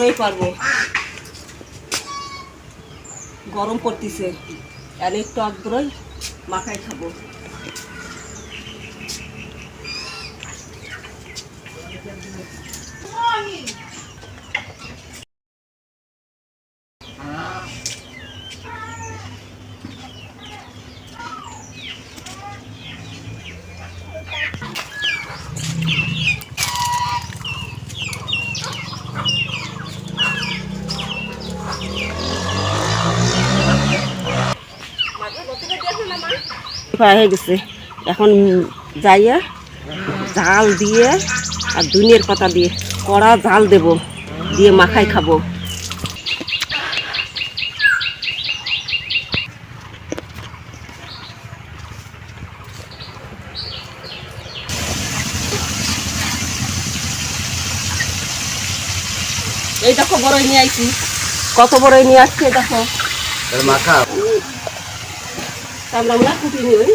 বড়ই পারব। গরম পড়তেছে। আর একটু আগ্রহ মাখায় খাব। প্রায় হয়ে গেছে। এখন যাইয়া জাল দিয়ে আর দুনিয়ার পাতা দিয়ে কড়া জাল দেব, দিয়ে মাখাই খাব। এই দেখো বড়ই নিয়ে আইছি। কত বড়ই নিয়ে আসছে দেখো। মাখা। তাহলে আমরা কুটি নিই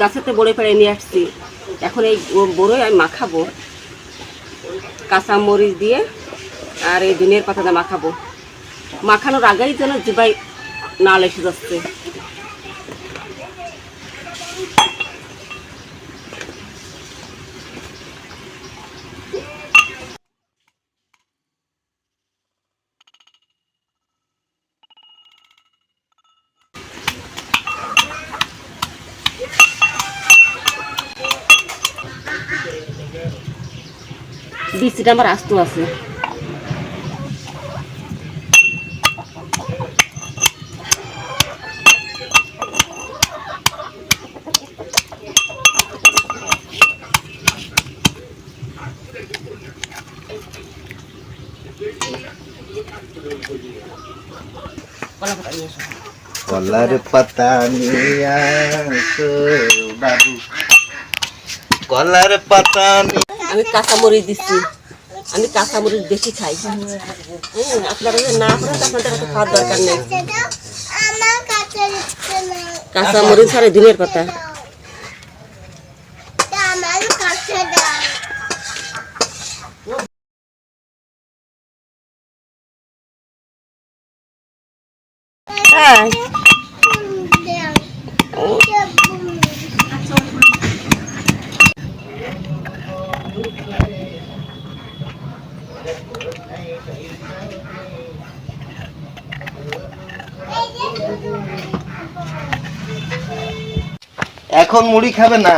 গাছেতে বড়ে পেড়ে নিয়ে আসছি। এখন এই বড়ই আমি মাখাবো। কাঁচা মরিচ দিয়ে আর এই ধনিয়ার পাতাটা মাখাবো। মাখানোর আগেই যেন জিবাই নাল এসে যাচ্ছে। বৃষ্টিটা আমার আস্ত আছে কলার পাতা নিয়ে আসো বাবু কলার পাতা নিয়ে আমি কাঁচামরিচ দিচ্ছি আমি কাঁচামরিচ বেশি খাই। হুম, আপনারা না করেন তো আপনাদের এত খাওয়ার দরকার নেই। কাঁচামরিচ আমার কাছে দাও হ্যাঁ। এখন মুড়ি খাবে না।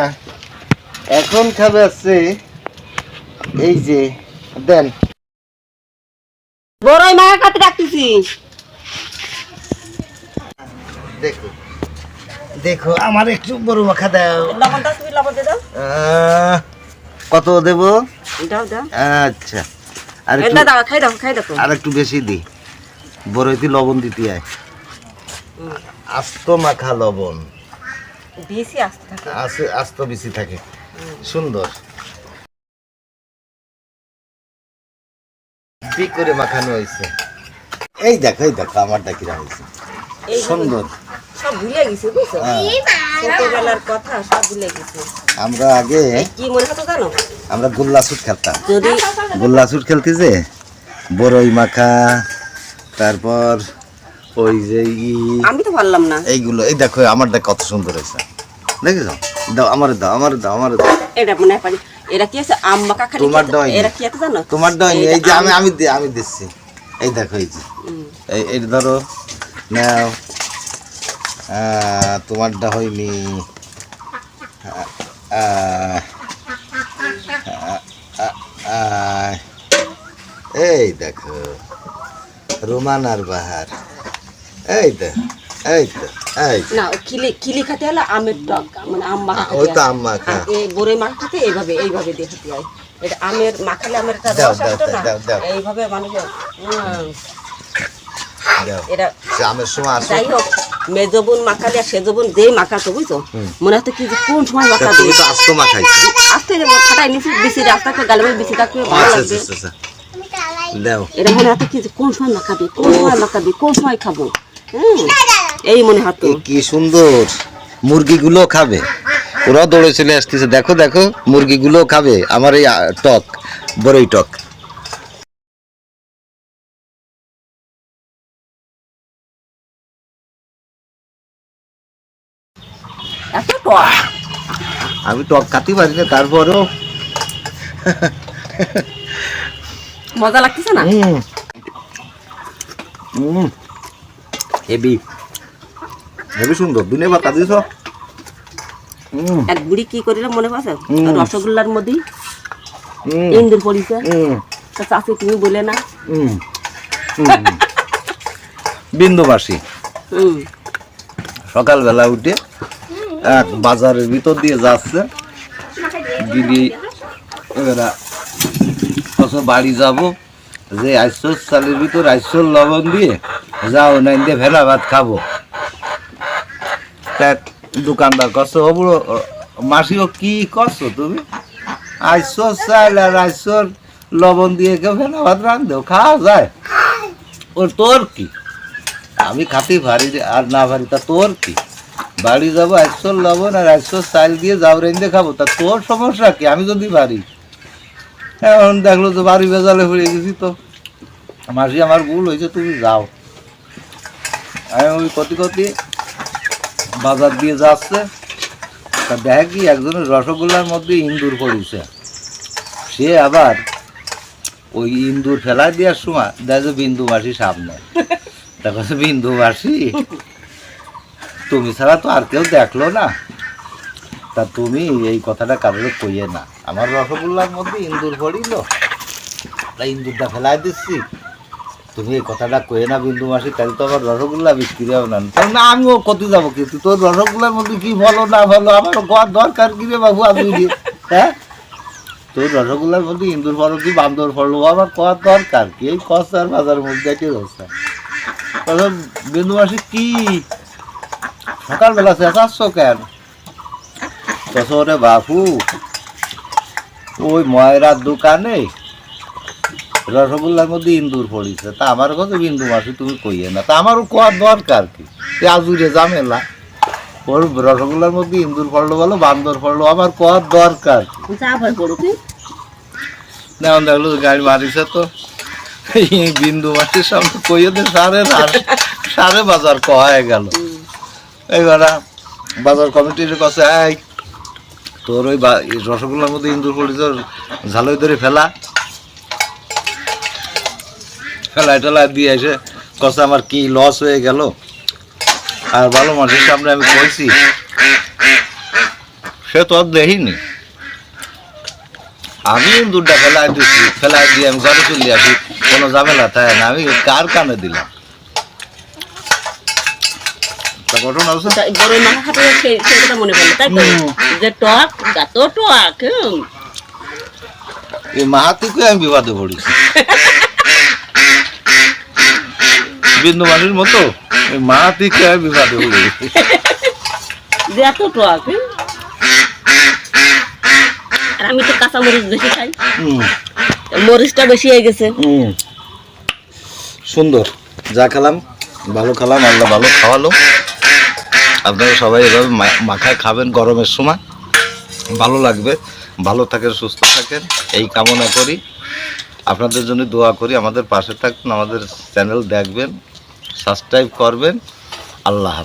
এখন খাবে আছে এই যে দেন। বড়ই মায়ের কাছে রাখতেছি দেখো দেখো আমার একটু বড় মাখা দাও। লবণ দাও তুমি লবণ দিয়ে দাও। আহ, কত দেব? আচ্ছা। আর একটু দাও দাও খাই দাও খাই দাও আর একটু বেশি দি। বড়ইতে লবণ দিতে আয়। আস্ত মাখা লবণ। বেশি আসতে থাকে। আস্ত বেশি থাকে। সুন্দর। কি করে মাখানো হয়েছে? এই দেখো এই দেখো আমারটা কিরা হয়েছে। সুন্দর। সব ভুলে গেছি বুঝছ? হ্যাঁ, ছোটবেলার কথা সব ভুলে গেছি। আমরা আগে কি মনে হতো জানো? আমরা গোল্লা সুট খেলতাম। যদি গোল্লা সুট খেলতে যে? বড়ই মাখা তারপর ওই যে আমি তো পারলাম না। এইগুলো এই দেখো আমারটা কত সুন্দর হয়েছে। দেখেছ? দাও আমার দাও আমার দাও আমার দাও। এটা মনে হয় এরা কি আছে? আম মাখা খালি তোমার খেতে- এরা কি আছে জানো? তোমার ডাইনি এই যে আম- আমি আমি দিচ্ছি। এই দেখো এই যে। এই এই ধরো নাও। তোমারটা হয়নি। এই দেখো রোমান আর বাহার। এই তো এই তো এই না কিলি কিলি খাতে হলে আমের টক মানে আম মাখা ওই খেতে তো আম মাখা। এই বড়ই মাখা এইভাবে এইভাবে হয়। এটা আমের মাখালে আমের একটা রস আসতো না দাও, দাও। এইভাবে মানুষ হুম, দাও। এটা সে আমের সময় আসো যাই হোক মেজবুন মাখালে আর সেজবুন যেই মাখাতো বুঝছ? মনে হতো কি যে কোন সময় মাখা দিই তো আস্ত মাখাইছো। আস্তে খাটাই নিছি বেশি রাস্তা করে গালে বেশি থাকবে ভালো আচ্ছা লাগবে। আচ্ছা আচ্ছা। দাও। এটা মনে হতো কি কোন সময় মাখাবি কোন সময় মাখাবি কোন সময় খাব? এই মনে হতো কি সুন্দর। মুরগিগুলো খাবে। ওরাও দৌড়ে চলে আসতেছে। দেখো দেখো মুরগিগুলো খাবে। আমার এই টক বড়ই টক। আমি টক খাতে পারি না তারপরেও। মজা লাগতেছে না? হুম। হুম। হেভি। হেভি সুন্দর। দিনে পাতা দিছ? এক বুড়ি কি করিল মনে পাচ্ছে রসগোল্লার মধ্যে ইন্দুর পড়িছে হুম তা চাষি তুমি বলে না। বিন্দুবাসী। সকালবেলা উঠে এক বাজারের ভিতর দিয়ে যাচ্ছে। দিদি এবারে বাড়ি যাব? যে আইসর চালের ভিতর আইসর লবণ দিয়ে যাও নাই দিয়ে ভেলা ভাত খাব। দোকানদার কষ্ট হবুড়ো মাসিও কি করছ তুমি? আইসর চাল আর আইসর লবণ দিয়ে কেউ ভেলা ভাত রান্ধেও খাওয়া যায়। ও তোর কি? আমি খাতে পারি রে, আর না ভারি তা তোর কি? বাড়ি যাব একশো লবণ আর একশো চাল দিয়ে যাও রেঞ্জে খাব তা তোর সমস্যা কি? আমি যদি পারি। এখন দেখল তো বাড়ি বেজালে হয়ে গেছি তো। মাসি আমার ভুল হয়েছে তুমি যাও। আমি ওই কতি কতি বাজার দিয়ে যাচ্ছে। তা দেখে কি একজনের রসগোল্লার মধ্যে ইন্দুর পড়েছে। সে আবার ওই ইন্দুর ফেলা দেওয়ার সময় দেখো বিন্দু মাসি সামনে। দেখো বিন্দু মাসি তুমি ছাড়া তো আর কেউ দেখল না। তা তুমি এই কথাটা কারোর কইয়ে না। আমার রসগোল্লার মধ্যে ইন্দুর পড়িল। তা ইন্দুরটা ফেলাই দিচ্ছি। তুমি এই কথাটা কয়ে না, বিন্দু মাসি, তাহলে তো আমার রসগোল্লা বিক্রি হবে না। না, আমিও কত যাব কিন্তু? তোর রসগোল্লার মধ্যে কি ভালো না ভালো? আমার গোয়ার দরকার কি রে বাবু আমি? হ্যাঁ? তোর রসগোল্লার মধ্যে ইন্দুর ফলো কি, বান্দর ফলো? আমার কর দরকার কি? এই কষ্টার বাজার মধ্যে কি তখন বিন্দু মাসি, কি? সকালবেলা চেঁচাচ্ছ কেন? তসরে বাপু, ওই ময়রার দোকানে রসগোল্লার মধ্যে ইন্দুর পড়িছে। তা আমার কথা বিন্দু মাসি তুমি কইয়ে না। তা আমারও কোয়ার দরকার কি? আজুরে জামেলা ওর রসগোল্লার মধ্যে ইন্দুর পড়ল বলো বান্দর পড়ল আমার কোয়ার দরকার না দেখল গাড়ি মারিছে তো। বিন্দু মাসির সামনে কইয়ে দে সারে সারে বাজার কয়ে গেল। এইবার বাজার কমিটির কাছে তোর ওই রসগোল্লার মধ্যে ইন্দুর পড়িছে ঝালই ধরে ফেলা। ফেলায় টেলায় দিয়ে এসে কষে আমার কি লস হয়ে গেল? আর ভালো মানুষের সামনে আমি কইছি সে তো আর দেখিনি। আমি দুধটা ফেলাই দিচ্ছি ফেলাই দিয়ে আমি ঘরে চলে আসি কোনো ঝামেলা থাকে না আমি কার কানে দিলাম? ঘটনা হচ্ছে তা বড় মাখা সেই সেই কথা মনে পড়ল তাই তো? যে টক এত টক এই মাহাতিকে আমি বিবাদে পড়েছি বিন্দু মাসির মতো? মাহাতিকে আমি বিবাদে এত টক আর আমি তো কাঁচা মরিচ বেশি খাই। হুম। মরিচটা বেশি হয়ে গেছে। সুন্দর। যা খেলাম ভালো খেলাম আল্লাহ ভালো খাওয়ালো। আপনারা সবাই এভাবে মা- মাখায় খাবেন গরমের সময়। ভালো লাগবে। ভালো থাকেন সুস্থ থাকেন। এই কামনা করি। আপনাদের জন্য দোয়া করি। আমাদের পাশে থাকুন আমাদের চ্যানেল দেখবেন। সাবস্ক্রাইব করবেন। আল্লাহ